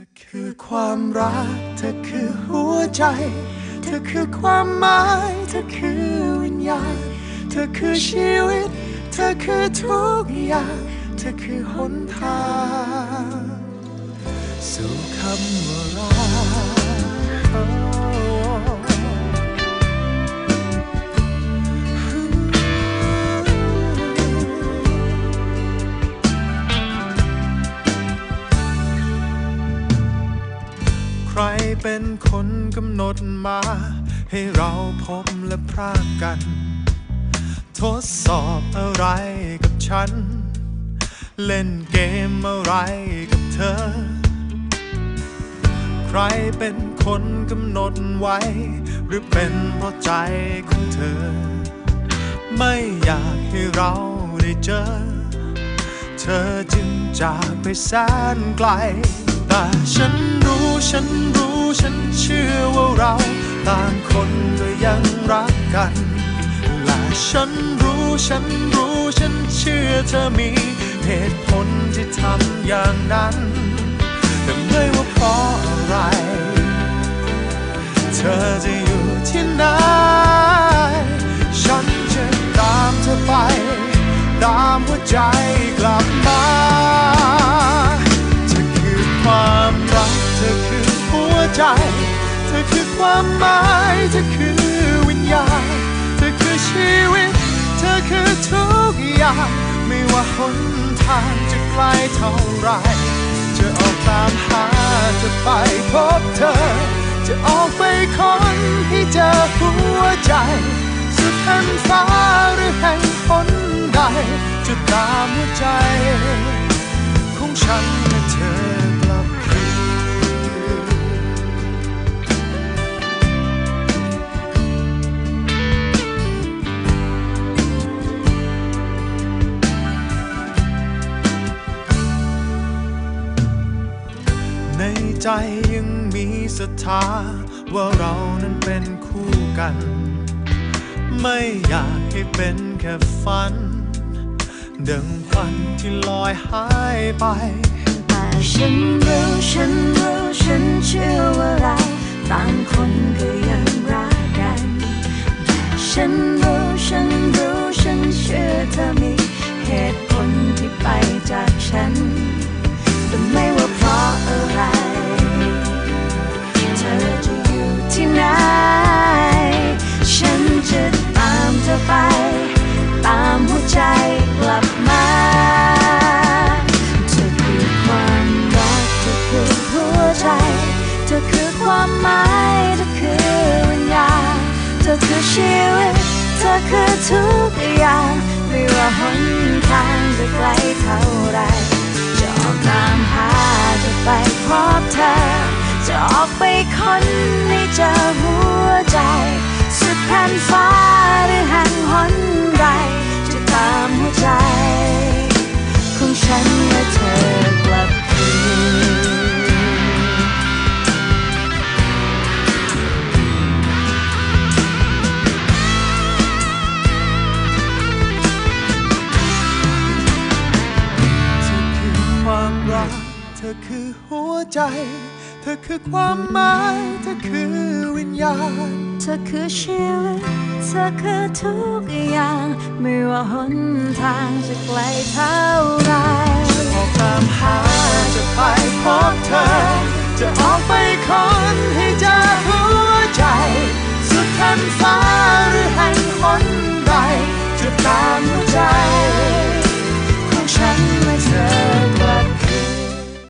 ธอคือความรัก เธอคือหัวใจ เธอคือความหมาย เธอคือวิญญาณ เธอคือชีวิต เธอคือทุกอย่าง เธอคือหนทาง สู่คำว่ารัก เป็นคนกำหนดมา ให้เราพบและพรากกัน ทดสอบอะไรกับฉัน เล่นเกมอะไรกับเธอ ใครเป็นคนกำหนดไว้ หรือเป็นเพราะใจของเธอ ไม่อยากให้เราได้เจอ เธอจึงจากไปแสนไกล แต่ฉันรู้ฉันรู้ฉันเชื่อว่าเราต่างคนก็ยังรักกันและฉันรู้ฉันรู้ฉันเชื่อเธอมีเหตุผลที่ทำอย่างนั้น ความหมายเธอคือวิญญาณ เธอคือชีวิต เธอคือทุกอย่าง ไม่ว่าหนทางจะไกลเท่าไรจะออกตามหาจะไปพบเธอ จะออกไปค้นให้เจอหัวใจ สุดแผ่นฟ้าหรือแห่งหนใด จะตามหัวใจของฉัน ในใจยังมีศรัทธา ว่าเรานั้นเป็นคู่กัน ไม่อยากให้เป็นแค่ฝัน ดังควันที่ลอยหายไปแต่ฉันรู้ฉันรู้ฉัน เธอ จะออกไปค้นให้เจอหัวใจ สุดแผ่นฟ้าหรือแห่งหนใดจะตามหัวใจ ของฉันและเธอ เธอคือหัวใจ เธอคือความหมาย เธอคือวิญญาณ เธอคือชีวิต เธอคือทุกอย่าง ไม่ว่าหนทางจะไกลเท่าไรจะออกตามหา จะไปพบเธอ จะออกไปค้นให้เจอหัวใจ สุดทันฟ้า